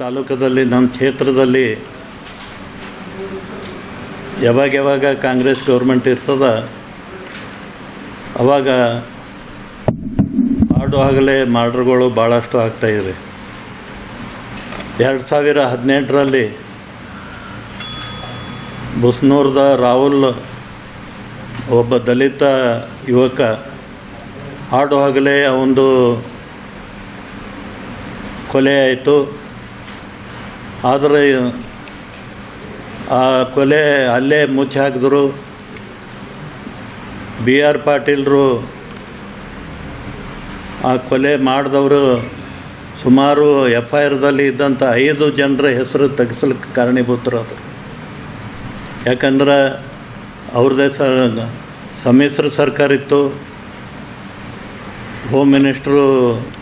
ತಾಲೂಕದಲ್ಲಿ, ನಮ್ಮ ಕ್ಷೇತ್ರದಲ್ಲಿ ಯಾವಾಗ ಯಾವಾಗ ಕಾಂಗ್ರೆಸ್ ಗೌರ್ಮೆಂಟ್ ಇರ್ತದ, ಅವಾಗ ಆಡು ಆಗಲೇ ಮರ್ಡ್ರ್ಗಳು ಭಾಳಷ್ಟು ಆಗ್ತಾಯಿದೆ ಎರಡು ಸಾವಿರ ಹದಿನೆಂಟರಲ್ಲಿ ಬುಸ್ನೂರ್ದ ರಾಹುಲ್ ಒಬ್ಬ ದಲಿತ ಯುವಕ ಆಡು ಆಗಲೇ ಒಂದು ಕೊಲೆ ಆಯಿತು. ಆದರೆ ಆ ಕೊಲೆ ಅಲ್ಲೇ ಮುಚ್ಚಿ ಹಾಕಿದ್ರು. ಬಿ ಆರ್ ಪಾಟೀಲ್ರು ಆ ಕೊಲೆ ಮಾಡಿದವರು ಸುಮಾರು ಎಫ್ ಐ ಆರ್ದಲ್ಲಿ ಇದ್ದಂಥ ಐದು ಜನರ ಹೆಸರು ತೆಗೆಸಲಿಕ್ಕೆ ಕಾರಣೀಭೂತರು ಅದು. ಯಾಕಂದ್ರೆ ಅವ್ರದ್ದೇ ಸ ಸಮ್ಮಿಶ್ರ ಸರ್ಕಾರ ಇತ್ತು ಹೋಮ್ ಮಿನಿಸ್ಟ್ರು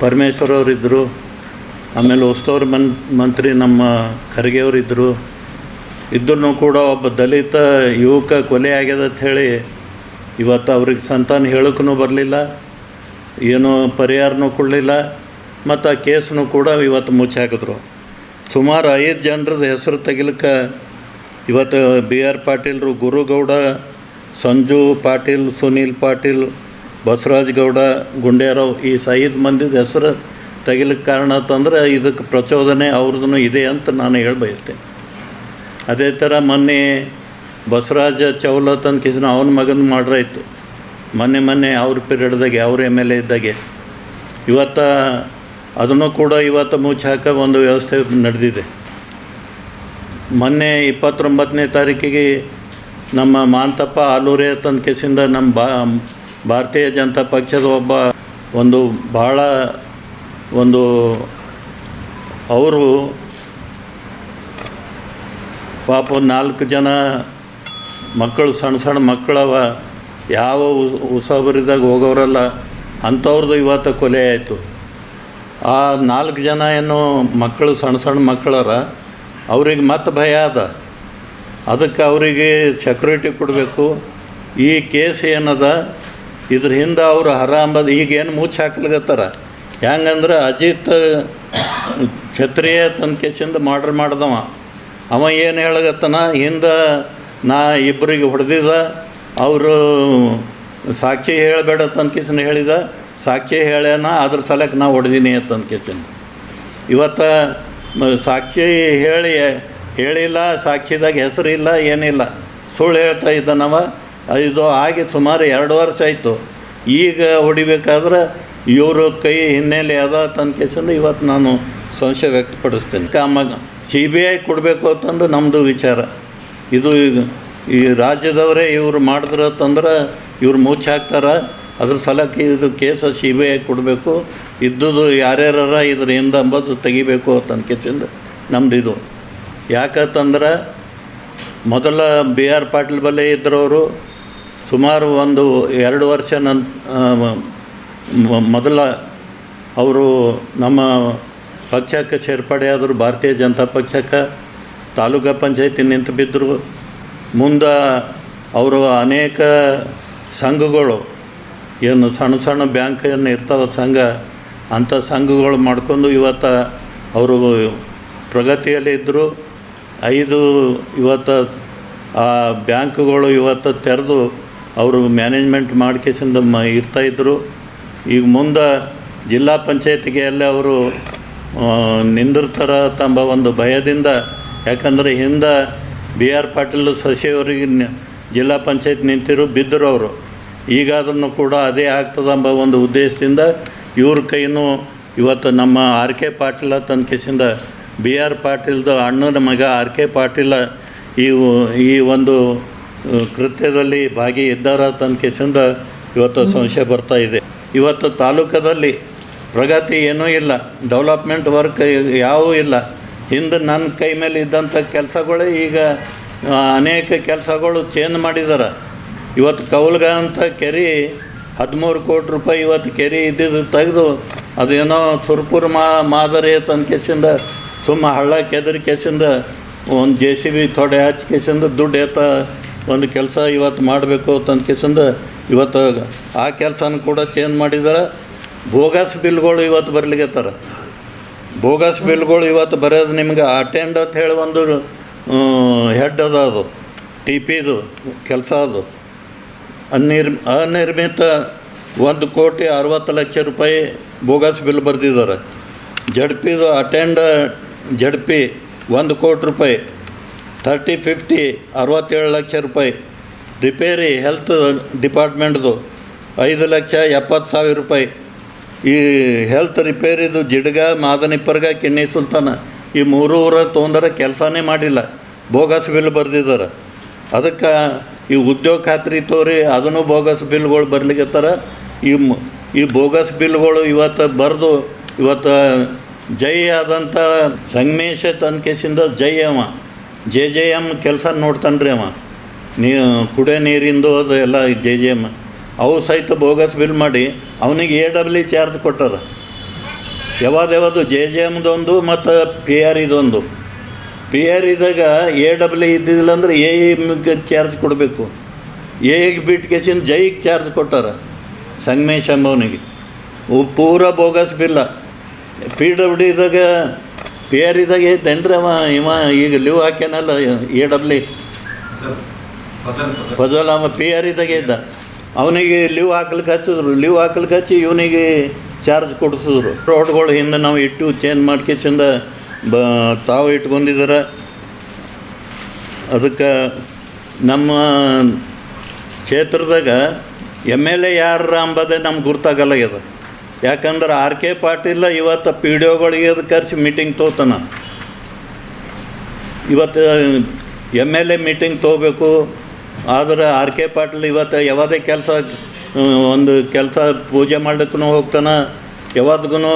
ಪರಮೇಶ್ವರ್ ಅವರಿದ್ದರು ಆಮೇಲೆ ಉಸ್ತುವಾರಿ ಮನ್, ಮಂತ್ರಿ ನಮ್ಮ ಖರ್ಗೆಯವರು ಇದ್ದರು ಇದ್ರೂ ಕೂಡ ಒಬ್ಬ ದಲಿತ ಯುವಕ ಕೊಲೆ ಆಗ್ಯದ ಹೇಳಿ ಇವತ್ತು ಅವ್ರಿಗೆ ಸಂತಾನ ಹೇಳೋಕ್ಕೂ ಬರಲಿಲ್ಲ. ಏನೂ ಪರಿಹಾರನೂ ಕೊಡಲಿಲ್ಲ. ಮತ್ತು ಆ ಕೇಸನ್ನು ಕೂಡ ಇವತ್ತು ಮುಚ್ಚಾಕಿದ್ರು ಸುಮಾರು ಐದು ಜನರದ ಹೆಸರು ತೆಗಿಲಿಕ್ಕೆ ಇವತ್ತು ಬಿ ಆರ್ ಪಾಟೀಲ್ರು ಗುರುಗೌಡ, ಸಂಜು ಪಾಟೀಲ್, ಸುನೀಲ್ ಪಾಟೀಲ್, ಬಸವರಾಜ್ ಗೌಡ, ಗುಂಡೇರಾವ್ ಈ ಸೈದ್ ಮಂದಿದ ಹೆಸರು ತೆಗಿಲಿಕ್ಕೆ ಕಾರಣ ಅಂತಂದರೆ ಇದಕ್ಕೆ ಪ್ರಚೋದನೆ ಅವ್ರದ್ದು ಇದೆ ಅಂತ ನಾನು ಹೇಳಿ ಬಯಸ್ತೇನೆ. ಅದೇ ಥರ ಮೊನ್ನೆ ಬಸವರಾಜ ಚೌಲತ್ ಅಂತ ಕಿಸ್ನ ಅವನ ಮಗನ ಮಾಡ್ರ ಇತ್ತು ಮೊನ್ನೆ ಮೊನ್ನೆ ಅವ್ರ ಪೀರಿಯಡ್ದಾಗೆ, ಅವ್ರ ಎಂ ಎಲ್ ಎ ಇದ್ದಾಗೆ. ಇವತ್ತು ಅದನ್ನು ಕೂಡ ಇವತ್ತು ಮುಚ್ಚಾಕ ಒಂದು ವ್ಯವಸ್ಥೆ ನಡೆದಿದೆ. ಮೊನ್ನೆ ಇಪ್ಪತ್ತೊಂಬತ್ತನೇ ತಾರೀಕಿಗೆ ನಮ್ಮ ಮಾಂತಪ್ಪ ಆಲೂರೆ ತನ್ನ ಕೇಸಿಂದ ನಮ್ಮ ಭಾರತೀಯ ಜನತಾ ಪಕ್ಷದ ಒಬ್ಬ ಒಂದು ಭಾಳ ಒಂದು ಅವರು ಪಾಪ ನಾಲ್ಕು ಜನ ಮಕ್ಕಳು, ಸಣ್ಣ ಸಣ್ಣ ಮಕ್ಕಳವ, ಯಾವ ಉಸ್, ಉಸಾಬರಿದಾಗ ಹೋಗೋರಲ್ಲ ಅಂಥವ್ರದ್ದು ಇವತ್ತು ಕೊಲೆ ಆಯಿತು. ಆ ನಾಲ್ಕು ಜನ ಏನು ಮಕ್ಕಳು, ಸಣ್ಣ ಸಣ್ಣ ಮಕ್ಕಳರ, ಅವ್ರಿಗೆ ಮತ್ತೆ ಭಯ ಅದ. ಅದಕ್ಕೆ ಅವರಿಗೆ ಸೆಕ್ಯೂರಿಟಿ ಕೊಡಬೇಕು. ಈ ಕೇಸ್ ಏನದ? ಇದ್ರ ಹಿಂದೆ ಅವರು ಹರಾಮದ, ಈಗೇನು ಮುಚ್ಚಿ ಹಾಕ್ಲಿಕತ್ತಾರ? ಹೆಂಗಂದ್ರೆ ಅಜಿತ್ ಕ್ಷತ್ರಿಯ ತನ್ನ ಮಾಡ್ರ್ ಮಾಡ್ದವ. ಅವ ಏನು ಹೇಳಗತ್ತನ ಹಿಂದೆ ನಾ ಇಬ್ಬರಿಗೆ ಹೊಡೆದಿದ, ಅವರು ಸಾಕ್ಷಿ ಹೇಳಬೇಡ ತನ್ನ ಕೇಸಿನ ಹೇಳಿದ, ಸಾಕ್ಷಿ ಹೇಳ್ಯಾನ, ಅದ್ರ ಸಲಕ್ಕೆ ನಾ ಹೊಡೆದೀನಿ ಅಂತಂದು ಕೇಸಿಂದ. ಇವತ್ತು ಸಾಕ್ಷಿ ಹೇಳಿ, ಹೇಳಿಲ್ಲ, ಸಾಕ್ಷಿದಾಗ ಹೆಸರಿಲ್ಲ ಏನಿಲ್ಲ. ಸುಳ್ಳು ಹೇಳ್ತಾ ಇದ್ದನವ. ಇದು ಆಗಿ ಸುಮಾರು ಎರಡು ವರ್ಷ ಆಯಿತು. ಈಗ ಹೊಡಿಬೇಕಾದ್ರೆ ಇವರು ಕೈ ಹಿನ್ನೆಲೆ ಅದ ತನ್ನ ಇವತ್ತು ನಾನು ಸಂಶಯ ವ್ಯಕ್ತಪಡಿಸ್ತೇನೆ. ಆಮಾಗ ಸಿ ಬಿ ಐ ಕೊಡಬೇಕು ಅಂತಂದು ನಮ್ಮದು ವಿಚಾರ. ಇದು ಈಗ ಈ ರಾಜ್ಯದವರೇ ಇವರು ಮಾಡಿದ್ರು ಅಂತಂದ್ರೆ ಇವ್ರು ಮೂಚ್ ಹಾಕ್ತಾರೆ ಅದ್ರ ಸಲಕ್ಕೆ ಇದು ಕೇಸ ಸಿ ಬಿ ಐ ಕೊಡಬೇಕು. ಇದ್ದುದು ಯಾರ್ಯಾರ ಹಿಂದೆ ಅಂಬದು ತೆಗಿಬೇಕು ಅಂತ ಕೇಸಿಂದ ನಮ್ದು ಇದು. ಯಾಕಂತಂದ್ರೆ ಮೊದಲ ಬಿ ಆರ್ ಪಾಟೀಲ್ ಬಲ್ಲೇ ಇದ್ದರವರು ಸುಮಾರು ಒಂದು ಎರಡು ವರ್ಷ ನನ್ ಆ, ಮ- ಮೊದಲ ಅವರು ನಮ್ಮ ಪಕ್ಷಕ್ಕೆ ಸೇರ್ಪಡೆಯಾದರು ಭಾರತೀಯ ಜನತಾ ಪಕ್ಷಕ್ಕೆ ತಾಲೂಕು ಪಂಚಾಯತಿ ನಿಂತು ಬಿದ್ದರು ಮುಂದೆ ಅವರು ಅನೇಕ ಸಂಘಗಳು, ಏನು ಸಣ್ಣ ಸಣ್ಣ ಬ್ಯಾಂಕ್ ಏನು ಇರ್ತಾವ ಸಂಘ ಅಂಥ ಸಂಘಗಳು ಮಾಡ್ಕೊಂಡು ಇವತ್ತು ಅವರು ಪ್ರಗತಿಯಲ್ಲಿ ಇದ್ದರು ಐದು ಇವತ್ತು ಆ ಬ್ಯಾಂಕ್ಗಳು ಇವತ್ತು ತೆರೆದು ಅವರು ಮ್ಯಾನೇಜ್ಮೆಂಟ್ ಮಾಡ್ಕೇಸಿಂದ ಮ ಇರ್ತಾಯಿದ್ರು ಈಗ ಮುಂದೆ ಜಿಲ್ಲಾ ಪಂಚಾಯತಿಗೆ ಎಲ್ಲ ಅವರು ನಿಂದಿರ್ತಾರ ತಂಬ ಒಂದು ಭಯದಿಂದ. ಯಾಕಂದರೆ ಹಿಂದೆ ಬಿ ಆರ್ ಪಾಟೀಲ್ ಸಸಿಯವರಿಗೆ ಜಿಲ್ಲಾ ಪಂಚಾಯತ್ ನಿಂತಿರು, ಬಿದ್ದರು ಅವರು. ಈಗ ಅದನ್ನು ಕೂಡ ಅದೇ ಆಗ್ತದಂಬ ಒಂದು ಉದ್ದೇಶದಿಂದ ಇವ್ರ ಕೈನೂ ಇವತ್ತು ನಮ್ಮ ಆರ್ ಕೆ ಪಾಟೀಲ ತನ್ನ ಕೇಸಿಂದ ಬಿ ಆರ್ ಪಾಟೀಲ್ದು ಅಣ್ಣನ ಮಗ ಆರ್ ಕೆ ಪಾಟೀಲ ಈ ಈ ಒಂದು ಕೃತ್ಯದಲ್ಲಿ ಭಾಗಿ ಇದ್ದಾರ ತನ್ನ ಕೇಸಿಂದ ಇವತ್ತು ಸಂಶಯ ಬರ್ತಾ ಇದೆ. ಇವತ್ತು ತಾಲೂಕದಲ್ಲಿ ಪ್ರಗತಿ ಏನೂ ಇಲ್ಲ, ಡೆವಲಪ್ಮೆಂಟ್ ವರ್ಕ್ ಯಾವೂ ಇಲ್ಲ. ಹಿಂದೆ ನನ್ನ ಕೈ ಮೇಲೆ ಇದ್ದಂಥ ಕೆಲಸಗಳೇ ಈಗ ಅನೇಕ ಕೆಲಸಗಳು ಚೇಂಜ್ ಮಾಡಿದ್ದಾರೆ ಇವತ್ತು ಕೌಲ್ಗ ಅಂತ ಕೆರೆ ಹದಿಮೂರು ಕೋಟಿ ರೂಪಾಯಿ ಇವತ್ತು ಕೆರೆ ಇದ್ದಿದ್ದು ತೆಗೆದು ಅದೇನೋ ಸುರ್ಪುರ್ ಮಾ, ಮಾದರಿ ತನ್ನ ಸುಮ್ಮ ಹಳ್ಳ ಕೆದರಿ ಕೆಸಿಂದ ಒಂದು ಜೆ ಸಿ ಬಿ ಥೊಡೆ ಹಚ್ಚಿ ಕೆಸಿಂದ ದುಡ್ಡು ಏತ ಒಂದು ಕೆಲಸ ಇವತ್ತು ಮಾಡಬೇಕು ಅಂತ ಕೇಸಿಂದ ಇವತ್ತು ಆ ಕೆಲಸನ ಕೂಡ ಚೇಂಜ್ ಮಾಡಿದ್ದಾರೆ ಬೋಗಸ್ ಬಿಲ್ಗಳು ಇವತ್ತು ಬರ್ಲಿಕತ್ತಾರ ಬೋಗಸ್ ಬಿಲ್ಗಳು ಇವತ್ತು ಬರೋದು ನಿಮ್ಗೆ ಅಟೆಂಡ್ ಅಂತ ಹೇಳಿ ಒಂದು ಹೆಡ್ ಅದ ಅದು ಟಿ ಪಿದು ಕೆಲಸ ಅದು. ಅನಿರ್, ಅನಿರ್ಮಿತ ಒಂದು ಕೋಟಿ ಅರವತ್ತು ಲಕ್ಷ ರೂಪಾಯಿ ಬೋಗಸ್ ಬಿಲ್ ಬರೆದಿದ್ದಾರೆ ಜಡ್ಪಿದು ಅಟೆಂಡ್ ಜಡ್ಪಿ ಒಂದು ಕೋಟಿ ರೂಪಾಯಿ ತರ್ಟಿ ಫಿಫ್ಟಿ ಅರವತ್ತೇಳು ಲಕ್ಷ ರೂಪಾಯಿ. ರಿಪೇರಿ ಹೆಲ್ತ್ ಡಿಪಾರ್ಟ್ಮೆಂಟ್ದು ಐದು ಲಕ್ಷ ಎಪ್ಪತ್ತು ಸಾವಿರ ರೂಪಾಯಿ. ಈ ಹೆಲ್ತ್ ರಿಪೇರಿದು ಜಿಡ್ಗ ಮಾದನಿಪ್ಪರ್ಗ ಕಿನ್ನಿ ಸುಲ್ತಾನ ಈ ಮೂರೂರ ತೊಂದರೆ ಕೆಲಸನೇ ಮಾಡಿಲ್ಲ. ಬೋಗಸ್ ಬಿಲ್ ಬರೆದಿದ್ದಾರೆ ಅದಕ್ಕೆ ಈ ಉದ್ಯೋಗ ಖಾತ್ರಿ ತೋರಿ ಅದನ್ನು ಬೋಗಸ್ ಬಿಲ್ಗಳು ಬರ್ಲಿಕ್ಕತ್ತಾರ ಈ ಈ ಬೋಗಸ್ ಬಿಲ್ಗಳು ಇವತ್ತು ಬರೆದು ಇವತ್ತು ಜೈ ಆದಂಥ ಸಂಗಮೇಶ ತನ್ಕೇಶಿಂದ ಜೈ ಅವ. ಜೆ ಜೆ ಎಂ ಕೆಲಸ ನೋಡ್ತಾನೆ ರೀ ಅವ. ನೀ ಕುಡಿಯೋ ನೀರಿಂದು ಅದು ಎಲ್ಲ ಜೆ ಜೆ ಎಂ ಅವು ಸಹಿತ ಬೋಗಸ್ ಬಿಲ್ ಮಾಡಿ ಅವನಿಗೆ ಎ ಡಬ್ಲ್ಯೂ ಚಾರ್ಜ್ ಕೊಟ್ಟಾರ ಯಾವಾಗ ಯಾವುದು ಜೆ ಜೆ ಎಮ್ದೊಂದು ಮತ್ತು ಪಿ ಆರ್ ಇದೊಂದು. ಪಿ ಆರ್ ಇದಾಗ ಎ ಡಬ್ಲ್ಯೂ ಇದ್ದಿದ್ದಿಲ್ಲ ಅಂದ್ರೆ ಎ ಎಮ್ಗೆ ಚಾರ್ಜ್ ಕೊಡಬೇಕು. ಎಗೆ ಬಿಟ್ಟು ಕೇಸಿನ ಜೈಗೆ ಚಾರ್ಜ್ ಕೊಟ್ಟಾರ ಸಂಗಮೇಶ್ ಅಂಬವನಿಗೆ. ಪೂರ ಬೋಗಸ್ ಬಿಲ್ಲ. ಪಿ ಡಬ್ಲ್ಯೂ ಇದ್ದಾಗ ಪಿ ಆರ್ ಇದ್ದಾಗ ಇದ್ದೇನ್ರಿ ಅವ ಇವ? ಈಗ ಲೀವ್ ಹಾಕ್ಯಾನಲ್ಲ ಎ ಡಬ್ಲ್ಯೂ. ಫಜಲ್ ಅವ ಪಿ ಆರ್ ಇದ್ದ ಅವನಿಗೆ ಲೀವ್ ಹಾಕ್ಲಿಕ್ಕೆ ಹಚ್ಚಿದ್ರು ಲೀವ್ ಹಾಕ್ಲಿಕ್ಕೆ ಹಚ್ಚಿ ಇವನಿಗೆ ಚಾರ್ಜ್ ಕೊಡಿಸಿದ್ರು. ರೋಡ್ಗಳು ಹಿಂದೆ ನಾವು ಇಟ್ಟು ಚೇಂಜ್ ಮಾಡ್ಕೆಚಿಂದ ಬ, ತಾವು ಇಟ್ಕೊಂಡಿದ್ದಾರೆ ಅದಕ್ಕೆ ನಮ್ಮ ಕ್ಷೇತ್ರದಾಗ ಎಂ ಎಲ್ ಎ ಯಾರ ಅಂಬದೇ ನಮ್ಗೆ ಗುರ್ತಾಗಲ್ಲಾಗ್ಯದ ಯಾಕಂದ್ರೆ ಆರ್ ಕೆ ಪಾಟೀಲ ಇವತ್ತು ಪಿ ಡಿ ಒಗಳಿಗೆ ಕರೆಸಿ ಮೀಟಿಂಗ್ ತೊಗೋತಾನ ಇವತ್ತು ಎಂ ಎಲ್ ಎ ಮೀಟಿಂಗ್ ತೊಗೋಬೇಕು ಆದರೆ ಆರ್ ಕೆ ಪಾಟೀಲ್ ಇವತ್ತು ಯಾವುದೇ ಕೆಲಸ ಒಂದು ಕೆಲಸ ಪೂಜೆ ಮಾಡೋಕ್ಕೂ ಹೋಗ್ತಾನೆ. ಯಾವತ್ತಿಗೂ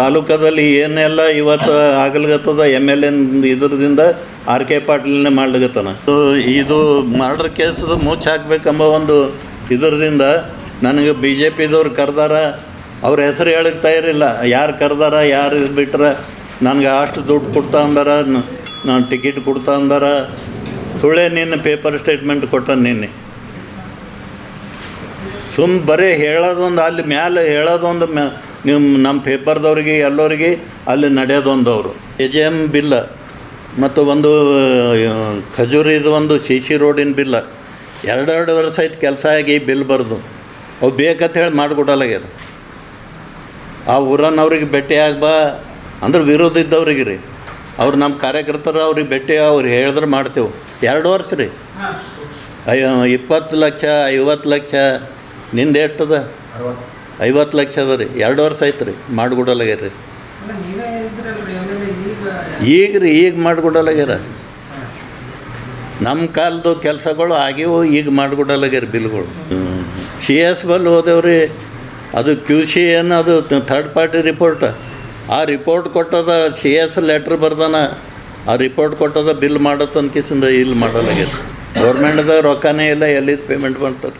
ತಾಲೂಕದಲ್ಲಿ ಏನೆಲ್ಲ ಇವತ್ತು ಆಗಲ್ಗತ್ತದ ಎಂ ಎಲ್ ಎನ್ ಇದ್ರದಿಂದ ಆರ್ ಕೆ ಪಾಟೀಲ್ನೇ ಮಾಡ್ಲಿಕತ್ತಾನ. ಇದು ಮರ್ಡರ್ ಕೇಸ್ ಮುಚ್ಚ ಹಾಕ್ಬೇಕೆಂಬ ಒಂದು ಇದರದಿಂದ ನನಗೆ ಬಿ ಜೆ ಪಿದವ್ರು ಕರೆದಾರ. ಅವ್ರ ಹೆಸರು ಹೇಳಕ್ಕೆ ತಯಾರಿಲ್ಲ. ಯಾರು ಕರೆದಾರ, ಯಾರು ಬಿಟ್ರೆ, ನನಗೆ ಅಷ್ಟು ದುಡ್ಡು ಕೊಡ್ತಾ ಅಂದಾರ ನಾನು ಟಿಕೆಟ್ ಕೊಡ್ತಾ ಅಂದಾರ. ಸುಳ್ಳೇ ನಿನ್ನ ಪೇಪರ್ ಸ್ಟೇಟ್ಮೆಂಟ್ ಕೊಟ್ಟ ನಿನ್ನೆ. ಸುಮ್ಮ ಬರೀ ಹೇಳೋದೊಂದು, ಅಲ್ಲಿ ಮ್ಯಾಲೆ ಹೇಳೋದೊಂದು ಮ್ಯಾ ನಿಮ್ಮ ನಮ್ಮ ಪೇಪರ್ದವ್ರಿಗೆ ಎಲ್ಲರಿಗೆ ಅಲ್ಲಿ ನಡೆಯೋದೊಂದು ಅವರು. ಎ ಜೆ ಎಂ ಬಿಲ್ಲ, ಮತ್ತು ಒಂದು ಖಜೂರಿದು ಒಂದು ಸಿ ಸಿ ರೋಡಿನ ಬಿಲ್ಲ. ಎರಡೆರಡು ವರ್ಷ ಆಯ್ತು ಕೆಲಸ ಆಗಿ ಬಿಲ್ ಬರೆದು. ಅವು ಬೇಕಂತ ಹೇಳಿ ಮಾಡಿಕೊಡಲಾಗ್ಯದ. ಆ ಊರನ್ನವ್ರಿಗೆ ಭೇಟಿ ಆಗ್ಬಾ ಅಂದ್ರೆ ವಿರೋಧ ಇದ್ದವ್ರಿಗೆ ರೀ ಅವ್ರು ನಮ್ಮ ಕಾರ್ಯಕರ್ತರು ಅವ್ರಿಗೆ ಭೇಟಿ ಅವ್ರು ಹೇಳಿದ್ರೆ ಮಾಡ್ತೇವೆ. ಎರಡು ವರ್ಷ ರೀ. ಅಯ್ಯೋ ಇಪ್ಪತ್ತು ಲಕ್ಷ ಐವತ್ತು ಲಕ್ಷ ನಿಂದು ಎಷ್ಟದ? ಐವತ್ತು ಲಕ್ಷ ಅದ ರೀ. ಎರಡು ವರ್ಷ ಆಯ್ತು ರೀ ಮಾಡಿಕೊಡಲಾಗ್ಯಾರ ರೀ. ಈಗ ರೀ ಈಗ ಮಾಡಿಕೊಡಲಾಗ್ಯಾರ. ನಮ್ಮ ಕಾಲದ ಕೆಲಸಗಳು ಆಗಿವು ಈಗ ಮಾಡಿಕೊಡಲಾಗ್ಯಾರ ಬಿಲ್ಗಳು. ಸಿ ಎಸ್ ಬಲ್ ಹೋದೇವ್ರಿ ಅದು ಕ್ಯೂ ಸಿ ಏನು ಅದು ಥರ್ಡ್ ಪಾರ್ಟಿ ರಿಪೋರ್ಟ್ ಆ ರಿಪೋರ್ಟ್ ಕೊಟ್ಟದ ಸಿ ಎಸ್ ಲೆಟ್ರ್ ಬರ್ದಾನ, ಆ ರಿಪೋರ್ಟ್ ಕೊಟ್ಟದ ಬಿಲ್ ಮಾಡತ್ತನ್ಕಿಸಿಂದ ಇಲ್ಲಿ ಮಾಡಲಾಗ್ಯಾರ ಗೌರ್ಮೆಂಟ್ದಾಗ ರೊಕ್ಕನೇ ಇಲ್ಲ ಎಲ್ಲಿದ್ದು ಪೇಮೆಂಟ್ ಮಾಡ್ತಾರೆ.